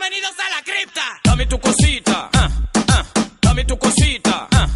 Bienvenidos a la cripta. Dame tu cosita. ah, ah, Dame tu cosita. ah.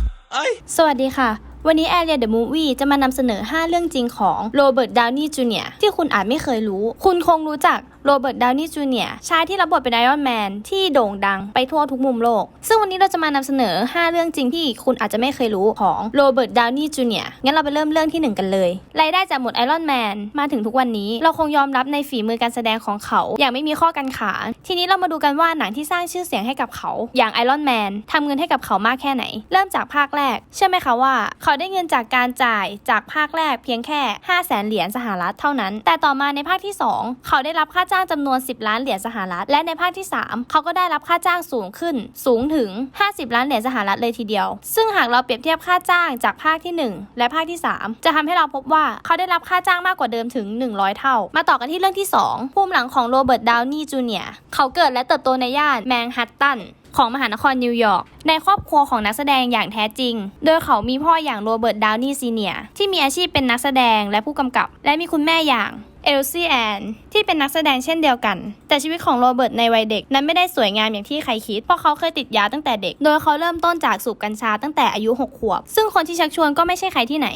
Ay. สวัสดีค่ะ วันนี้ Area The Movie จะมานำเสนอ 5 เรื่องจริงของโรเบิร์ตดาวนี่จูเนียที่คุณอาจไม่เคยรู้ คุณคงรู้จัก โรเบิร์ต ดาวนี่จูเนียชายที่รับบทเป็นไอรอนแมนที่โด่งดังไปทั่วทุกมุมโลก ซึ่งวันนี้เราจะมานำเสนอ 5 เรื่องจริงที่คุณอาจจะไม่เคยรู้ของโรเบิร์ต ดาวนี่จูเนียงั้นเราไปเริ่มเรื่องที่ 1 กันเลยรายได้จากหมวดไอรอนแมนมาถึงทุกวันนี้ เราคงยอมรับในฝีมือการแสดงของเขา อย่างไม่มีข้อกังขา ทีนี้เรามาดูกันว่าหนังที่สร้างชื่อเสียงให้กับเขา อย่างไอรอนแมนทำเงินให้กับเขามากแค่ไหน เริ่มจากภาคแรก เชื่อไหมคะว่า เขาได้เงินจากการจ่ายจากภาคแรกเพียงแค่ 5 0 0แสนเหรียญสหรัฐเท่านั้น แต่ต่อมาในภาคที่ 2 เขาได้รับค่าจ้างจำนวน 10 ล้านเหรียญสหรัฐ และในภาคที่ 3 เขาก็ได้รับค่าจ้างสูงขึ้น สูงถึง 50 ล้านเหรียญสหรัฐเลยทีเดียว ซึ่งหากเราเปรียบเทียบค่าจ้างจากภาคที่ 1 และภาคที่ 3 จะทำให้เราพบว่าเขาได้รับค่าจ้างมากกว่าเดิมถึง 100 เท่า มาต่อกันที่เรื่องที่ 2 ภูมิหลังของโรเบิร์ต ดาวนีจูเนียร์เขาเกิดและเติบโตในย่านแมนฮัตตันของมหานครนิวยอร์กในครอบครัวของนักแสดงอย่างแท้จริง โดยเขามีพ่ออย่างโรเบิร์ต ดาวนีซีเนียที่มีอาชีพเป็นนักแสดงและผู้กำกับ และมีคุณแม่อย่าง เอลซี่แอนที่เป็นนักแสดงเช่นเดียวกัน แต่ชีวิตของโรเบิร์ตในวัยเด็กนั้นไม่ได้สวยงามอย่างที่ใครคิด เพราะเขาเคยติดยาตั้งแต่เด็ก โดยเขาเริ่มต้นจากสูบกัญชาตั้งแต่อายุ 6 ขวบ ซึ่งคนที่ชักชวนก็ไม่ใช่ใครที่ไหน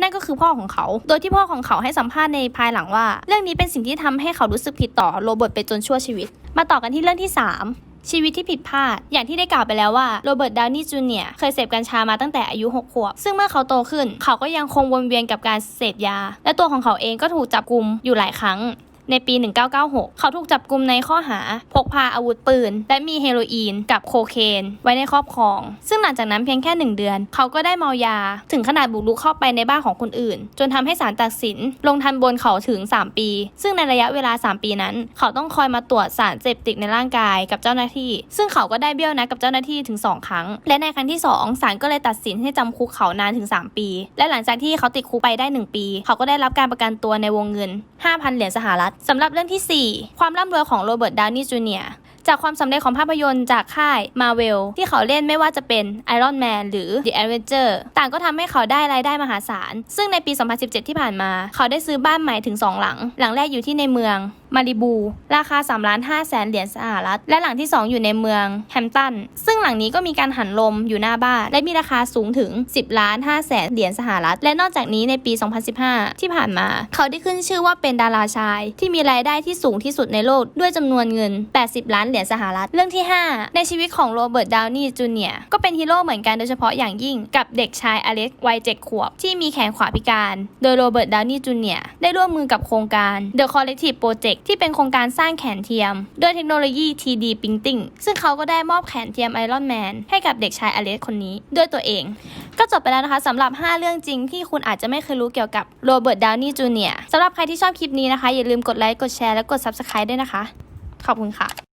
นั่นก็คือพ่อของเขา โดยที่พ่อของเขาให้สัมภาษณ์ในภายหลังว่า เรื่องนี้เป็นสิ่งที่ทำให้เขารู้สึกผิดต่อโรเบิร์ตไปจนชั่วชีวิต มาต่อกันที่เรื่องที่ 3 ชีวิตที่ผิดพลาด อย่างที่ได้กล่าวไปแล้วว่าโรเบิร์ตดาวนี่จูเนียเคยเสพกัญชามาตั้งแต่อายุ 6 ขวบ ซึ่งเมื่อเขาโตขึ้น เขาก็ยังคงวนเวียนกับการเสพยา และตัวของเขาเองก็ถูกจับกุมอยู่หลายครั้ง ในปี 1996 เขาถูกจับกุมในข้อหา พกพาอาวุธปืน และมีเฮโรอีนกับโคเคน ไว้ในครอบครอง ซึ่งหลังจากนั้นเพียงแค่ 1 เดือน เขาก็ได้เมายา ถึงขนาดบุกรุกเข้าไปในบ้านของคนอื่น จนทำให้ศาลตัดสิน ลงทันบนเขาถึง 3 ปี ซึ่งในระยะเวลา 3 ปีนั้น เขาต้องคอยมาตรวจสารเสพติดในร่างกายกับเจ้าหน้าที่ ซึ่งเขาก็ได้เบี้ยวนัดกับเจ้าหน้าที่ถึง 2 ครั้ง และในครั้งที่ 2ศาลก็เลยตัดสินให้จำคุกเขานานถึง 3 ปี และหลังจากที่เขาติดคุกไปได้ 1 ปี เขาก็ได้รับการประกันตัวในวงเงิน 5,000 เหรียญสหรัฐสำหรับเรื่องที่ 4 ความร่ำรวยของโรเบิร์ตดาวนี่จูเนียร์จากความสำเร็จของภาพยนตร์จากค่ายมาเวลที่เขาเล่นไม่ว่าจะเป็น Iron Man หรือ The Avenger ต่างก็ทำให้เขาได้รายได้มหาศาล ซึ่งในปี 2017 ที่ผ่านมา เขาได้ซื้อบ้านใหม่ถึง 2 หลัง หลังแรกอยู่ที่ในเมือง มาริบู ราคา3ล้าน5แสนเหรียญสหรัฐ และหลังที่ 2 อยู่ในเมืองแฮมตัน ซึ่งหลังนี้ก็มีการหันลมอยู่หน้าบ้าน และมีราคาสูงถึง 10ล้าน5แสนเหรียญสหรัฐ และนอกจากนี้ในปี 2015 ที่ผ่านมา เขาได้ขึ้นชื่อว่าเป็นดาราชาย ที่มีรายได้ที่สูงที่สุดในโลกด้วยจำนวนเงิน 80 ล้านเหรียญสหรัฐ เรื่องที่ 5 ในชีวิตของโรเบิร์ตดาวนีจูเนียร์ก็เป็นฮีโร่เหมือนกันโดยเฉพาะอย่างยิ่งกับเด็กชายอเล็กวัย7ขวบ ที่มีแขนขวาพิการ โดยโรเบิร์ตดาวนีจูเนียร์ได้ร่วมมือกับโครงการ The Collective Project ที่เป็นโครงการสร้างแขนเทียมด้วยเทคโนโลยี 3D Printing ซึ่งเขาก็ได้มอบแขนเทียมไอรอนแมนให้กับเด็กชายอเล็กคนนี้ด้วยตัวเอง ก็จบไปแล้วนะคะสำหรับ 5 เรื่องจริงที่คุณอาจจะไม่เคยรู้เกี่ยวกับโรเบิร์ตดาวนี่จูเนียร์สำหรับใครที่ชอบคลิปนี้นะคะ อย่าลืมกดไลค์กดแชร์และกด Subscribe ด้วยนะคะ ขอบคุณค่ะ